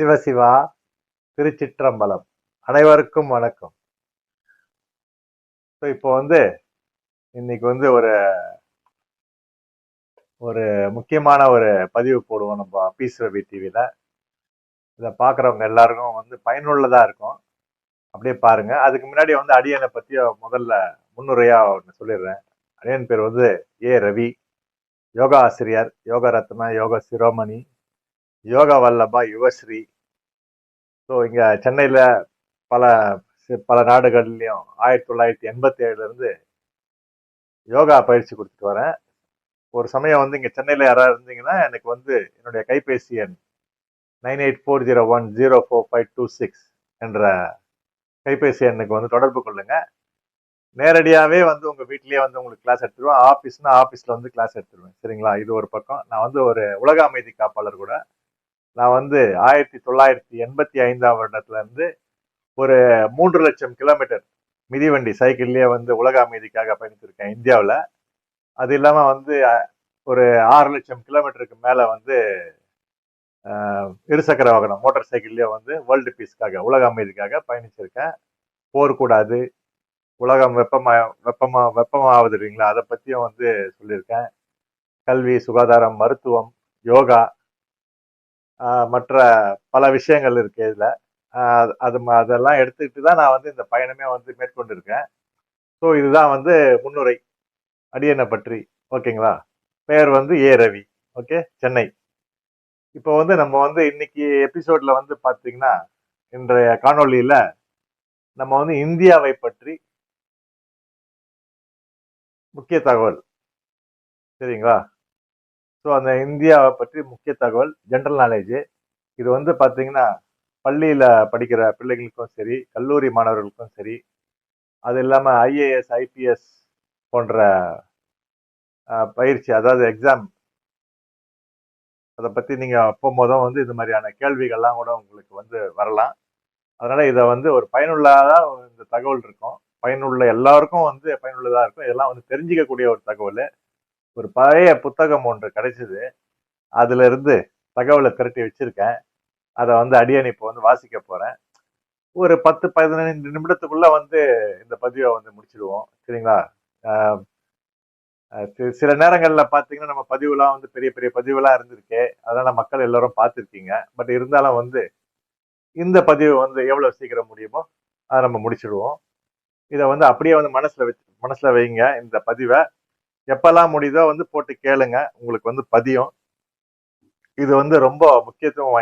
சிவசிவா திருச்சிற்றம்பலம். அனைவருக்கும் வணக்கம். ஸோ இப்போ வந்து இன்னைக்கு வந்து ஒரு ஒரு முக்கியமான ஒரு பதிவு போடுவோம் நம்ம பீஸ் ரவி டிவியில் இதை பார்க்குறவங்க எல்லாருக்கும் வந்து பயனுள்ளதாக இருக்கும். அப்படியே பாருங்க. அதுக்கு முன்னாடி வந்து அடியனை பற்றி முதல்ல முன்னுரையாக ஒன்று சொல்லிடுறேன். அடியன் பேர் வந்து ஏ. ரவி. யோகா ஆசிரியர் யோக ரத்னா யோக சிரோமணி யோகா வல்லபா யுவஸ்ரீ ஸோ இங்கே சென்னையில் பல பல நாடுகள்லையும் ஆயிரத்தி தொள்ளாயிரத்தி எண்பத்தி ஏழுலேருந்து யோகா பயிற்சி கொடுத்துட்டு வரேன். ஒரு சமயம் வந்து இங்கே சென்னையில் யாராவது இருந்தீங்கன்னா எனக்கு வந்து என்னுடைய கைபேசி எண் nine eight four zero one zero four five two six என்ற கைபேசி எண்ணுக்கு வந்து தொடர்பு கொள்ளுங்க. நேரடியாகவே வந்து உங்கள் வீட்லேயே வந்து உங்களுக்கு கிளாஸ் எடுத்துருவேன். ஆஃபீஸ்னால் ஆஃபீஸில் வந்து கிளாஸ் எடுத்துருவேன். சரிங்களா? இது ஒரு பக்கம். நான் வந்து ஒரு உலக அமைதி காப்பாளர் கூட. நான் வந்து ஆயிரத்தி தொள்ளாயிரத்தி எண்பத்தி ஐந்தாம் வருடத்துலேருந்து ஒரு மூன்று லட்சம் கிலோமீட்டர் மிதிவண்டி சைக்கிள்லேயே வந்து உலக அமைதிக்காக பயணித்திருக்கேன் இந்தியாவில். அது இல்லாமல் வந்து ஒரு ஆறு லட்சம் கிலோமீட்டருக்கு மேலே வந்து இருசக்கர வாகனம் மோட்டார் சைக்கிள்லேயே வந்து வேர்ல்டு பீஸ்க்காக உலக அமைதிக்காக பயணிச்சிருக்கேன். போர் கூடாது. உலகம் வெப்பமா வெப்பமா வெப்பமாகுது இல்லைங்களா? அதை பற்றியும் வந்து சொல்லியிருக்கேன். கல்வி சுகாதாரம் மருத்துவம் யோகா மற்ற பல விஷயங்கள் இருக்கு இதில். அது ம- அதெல்லாம் எடுத்துக்கிட்டு தான் நான் வந்து இந்த பயணமே வந்து மேற்கொண்டிருக்கேன். ஸோ இதுதான் வந்து முன்னுரை. அடியனை பற்றி. ஓகேங்களா? பெயர் வந்து ஏ ரவி. ஓகே? சென்னை. இப்போ வந்து நம்ம வந்து இன்னைக்கு எபிசோட்ல வந்து பார்த்தீங்கன்னா இன்றைய காணொலியில் நம்ம வந்து இந்தியாவை பற்றி முக்கிய தகவல். சரிங்களா? ஸோ அந்த இந்தியாவை பற்றி முக்கிய தகவல் ஜென்ரல் நாலேஜ் இது வந்து பார்த்தீங்கன்னா பள்ளியில் படிக்கிற பிள்ளைகளுக்கும் சரி கல்லூரி மாணவர்களுக்கும் சரி அது இல்லாமல் ஐஏஎஸ் ஐபிஎஸ் போன்ற பயிற்சி அதாவது எக்ஸாம் அதை பற்றி நீங்கள் போகும்போதும் வந்து இது மாதிரியான கேள்விகள்லாம் கூட உங்களுக்கு வந்து வரலாம். அதனால் இதை வந்து ஒரு பயனுள்ளதாக இந்த தகவல் இருக்கும். பயனுள்ள எல்லாருக்கும் வந்து பயனுள்ளதாக இருக்கும். இதெல்லாம் வந்து தெரிஞ்சிக்கக்கூடிய ஒரு தகவல். ஒரு பழைய புத்தகம் ஒன்று கிடைச்சிது. அதுல இருந்து தகவலை திரட்டி வச்சிருக்கேன். அதை வந்து அடியன் இப்போ வந்து வாசிக்க போறேன். ஒரு பத்து பதினைந்து நிமிடத்துக்குள்ள வந்து இந்த பதிவை வந்து முடிச்சிடுவோம். சரிங்களா? சில நேரங்களில் பார்த்தீங்கன்னா நம்ம பதிவுலாம் வந்து பெரிய பெரிய பதிவுலாம் இருந்திருக்கு. அதனால மக்கள் எல்லாரும் பார்த்துருக்கீங்க பட் இருந்தாலும் வந்து இந்த பதிவு வந்து எவ்வளோ சீக்கிரம் முடியுமோ அதை நம்ம முடிச்சிடுவோம். இதை வந்து அப்படியே வந்து மனசில் வச்சு மனசில் வைங்க இந்த பதிவை. எப்பெல்லாம் முடியுதோ வந்து போட்டு கேளுங்க. உங்களுக்கு வந்து பதியும். இது வந்து ரொம்ப முக்கியத்துவம் வாய்ந்த